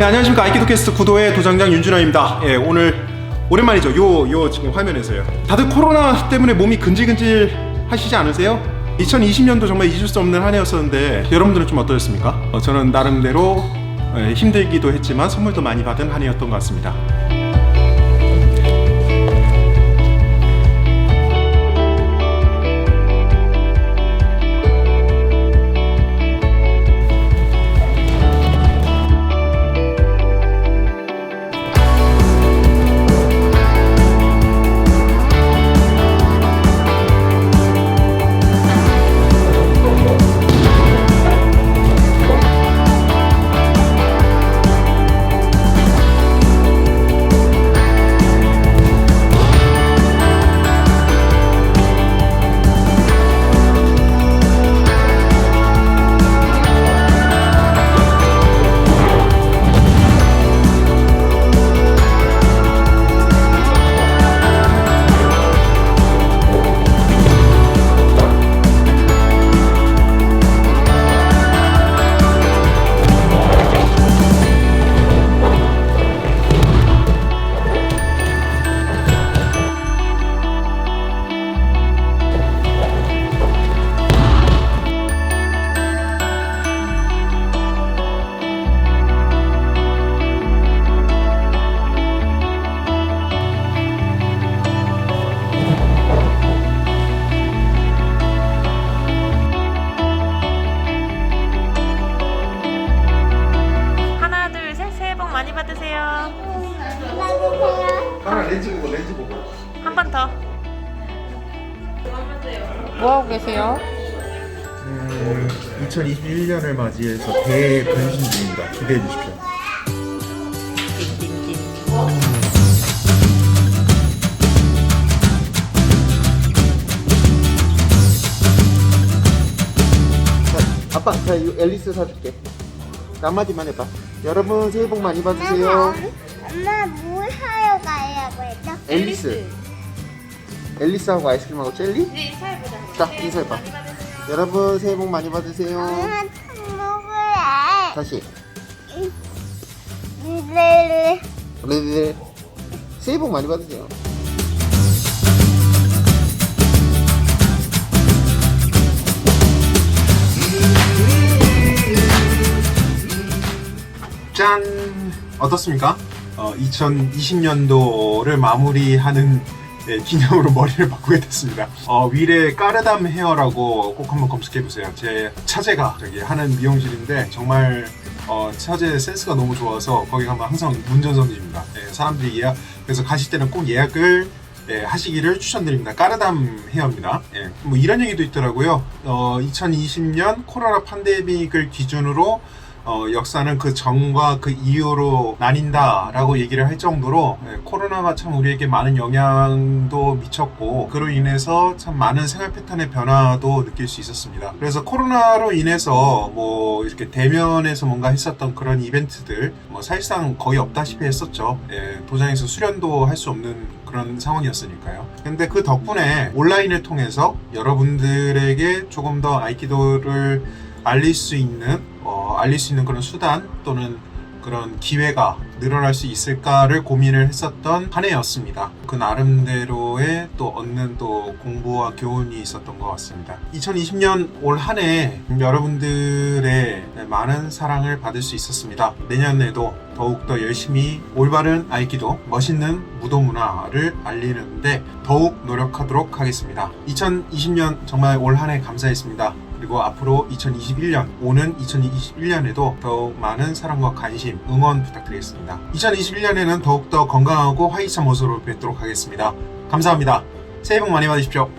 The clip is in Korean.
네, 안녕하십니까 아이키도 캐스트 구도의 도장장 윤준호입니다. 예, 오늘 오랜만이죠. 요, 요 지금 화면에서요. 다들 코로나 때문에 몸이 근질근질 하시지 않으세요? 2020년도 정말 잊을 수 없는 한 해였었는데 여러분들은 좀 어떠셨습니까? 어, 저는 나름대로 예, 힘들기도 했지만 선물도 많이 받은 한 해였던 것 같습니다. 한번더 뭐하고 계세요? 2021년을 맞이해서 대변신 중입니다. 기대해 주십시오. 아빠, 자, 이거 앨리스 사줄게. 한마디만 해봐. 여러분, 새해 복 많이 받으세요. 엄마 뭘 하러 가려고 했죠? 앨리스. 앨리스하고 아이스크림하고 젤리? 네 인사해보자 자, 인사해봐. 여러분, 새해 복 많이 받으세요. 엄마 먹으래. 다시. 네. 네, 새해 복 많이 받으세요. 짠! 어떻습니까? 어, 2020년도를 마무리하는 예, 기념으로 머리를 바꾸게 됐습니다. 어, 위례 까르담 헤어라고 꼭 한번 검색해보세요. 제 처제가 저기 하는 미용실인데 정말 어, 처제 센스가 너무 좋아서 거기 가면 항상 문전성기입니다. 예, 사람들이 예약, 그래서 가실 때는 꼭 예약을 예, 하시기를 추천드립니다. 까르담 헤어입니다. 예, 뭐 이런 얘기도 있더라고요. 어, 2020년 코로나 팬데믹을 기준으로 어, 역사는 그 전과 그 이후로 나뉜다라고 얘기를 할 정도로 예, 코로나가 참 우리에게 많은 영향도 미쳤고 그로 인해서 참 많은 생활 패턴의 변화도 느낄 수 있었습니다. 그래서 코로나로 인해서 뭐 이렇게 대면에서 뭔가 했었던 그런 이벤트들 뭐 사실상 거의 없다시피 했었죠. 예, 도장에서 수련도 할 수 없는 그런 상황이었으니까요. 근데 그 덕분에 온라인을 통해서 여러분들에게 조금 더 아이키도를 알릴 수 있는 어, 알릴 수 있는 그런 수단 또는 그런 기회가 늘어날 수 있을까를 고민을 했었던 한 해였습니다. 그 나름대로의 또 얻는 또 공부와 교훈이 있었던 것 같습니다. 2020년 올 한 해 여러분들의 많은 사랑을 받을 수 있었습니다. 내년에도 더욱더 열심히 올바른 아이키도 멋있는 무도 문화를 알리는데 더욱 노력하도록 하겠습니다. 2020년 정말 올 한 해 감사했습니다. 그리고 앞으로 2021년, 오는 2021년에도 더욱 많은 사랑과 관심, 응원 부탁드리겠습니다. 2021년에는 더욱더 건강하고 활기찬 모습으로 뵙도록 하겠습니다. 감사합니다. 새해 복 많이 받으십시오.